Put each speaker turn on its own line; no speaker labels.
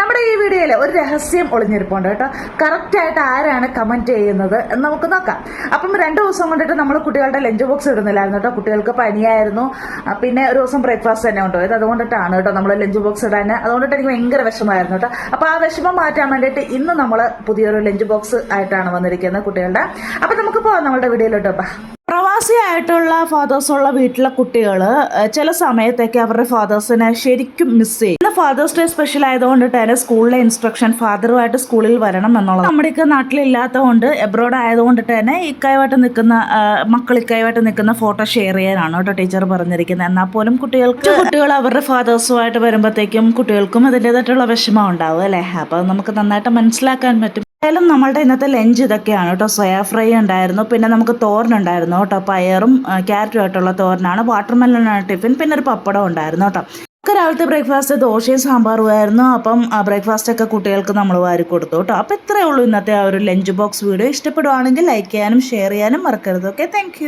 നമ്മുടെ ഈ വീഡിയോയിൽ ഒരു രഹസ്യം ഒളിഞ്ഞിരിപ്പുണ്ട് കേട്ടോ. കറക്റ്റ് ആയിട്ട് ആരാണ് കമന്റ് ചെയ്യുന്നത് എന്ന് നമുക്ക് നോക്കാം. അപ്പം രണ്ട് ദിവസം കൊണ്ടിട്ട് നമ്മൾ കുട്ടികളുടെ ലഞ്ച് ബോക്സ് ഇടുന്നില്ലായിരുന്നു കേട്ടോ. കുട്ടികൾക്ക് പനിയായിരുന്നു. പിന്നെ ഒരു ദിവസം ബ്രേക്ക്ഫാസ്റ്റ് തന്നെ കൊണ്ടുപോയത്. അതുകൊണ്ടിട്ടാണ് കേട്ടോ നമ്മൾ ലഞ്ച് ബോക്സ് ഇടാൻ അതുകൊണ്ടിട്ട് എനിക്ക് ഭയങ്കര വിഷമമായിരുന്നു കേട്ടോ. അപ്പൊ ആ വിഷമം മാറ്റാൻ വേണ്ടിയിട്ട് ഇന്ന് നമ്മൾ പുതിയൊരു ലഞ്ച് ബോക്സ് ആയിട്ടാണ് വന്നിരിക്കുന്നത് കുട്ടികളുടെ. അപ്പൊ നമുക്ക് പോവാം നമ്മുടെ വീഡിയോയിലോട്ടോ. പ്രവാസിയായിട്ടുള്ള ഫാദേഴ്സുള്ള വീട്ടിലെ കുട്ടികൾ ചില സമയത്തൊക്കെ അവരുടെ ഫാദേഴ്സിനെ ശരിക്കും മിസ് ചെയ്യും. ഇന്ന് ഫാദേഴ്സ് ഡേ സ്പെഷ്യൽ ആയതുകൊണ്ട് തന്നെ സ്കൂളിലെ ഇൻസ്ട്രക്ഷൻ ഫാദറുമായിട്ട് സ്കൂളിൽ വരണം എന്നുള്ളത്. നമ്മുടെയൊക്കെ നാട്ടിലില്ലാത്തതുകൊണ്ട് എബ്രോഡ് ആയതുകൊണ്ട് തന്നെ ഇക്കായുമായിട്ട് നിൽക്കുന്ന മക്കൾ ഇക്കായുമായിട്ട് നിൽക്കുന്ന ഫോട്ടോ ഷെയർ ചെയ്യാനാണ് കേട്ടോ ടീച്ചർ പറഞ്ഞിരിക്കുന്നത്. എന്നാൽ പോലും കുട്ടികൾക്ക് കുട്ടികൾ അവരുടെ ഫാദേഴ്സുമായിട്ട് വരുമ്പോഴത്തേക്കും കുട്ടികൾക്കും അതിന്റെതായിട്ടുള്ള വിഷമം ഉണ്ടാവും അല്ലേ? അപ്പോൾ നമുക്ക് നന്നായിട്ട് മനസ്സിലാക്കാൻ പറ്റും. എന്തായാലും നമ്മളുടെ ഇന്നത്തെ ലഞ്ച് ഇതൊക്കെയാണ് കേട്ടോ. സോയാ ഫ്രൈ ഉണ്ടായിരുന്നു. പിന്നെ നമുക്ക് തോരനുണ്ടായിരുന്നു കേട്ടോ. പയറും ക്യാരറ്റും ആയിട്ടുള്ള തോരനാണ്. വാട്ടർമെലനാണ് ടിഫിൻ. പിന്നെ ഒരു പപ്പടം ഉണ്ടായിരുന്നു കേട്ടോ. ഒക്കെ രാവിലത്തെ ബ്രേക്ക്ഫാസ്റ്റ് ദോശയും സാമ്പാറുമായിരുന്നു അപ്പം ബ്രേക്ക്ഫാസ്റ്റ് ഒക്കെ കുട്ടികൾക്ക് നമ്മൾ വാരി കൊടുത്തു കേട്ടോ. അപ്പോൾ ഇത്രയേ ഉള്ളൂ ഇന്നത്തെ ആ ഒരു ലഞ്ച് ബോക്സ് വീഡിയോ. ഇഷ്ടപ്പെടുവാണെങ്കിൽ ലൈക്ക് ചെയ്യാനും ഷെയർ ചെയ്യാനും മറക്കരുത്. Okay thank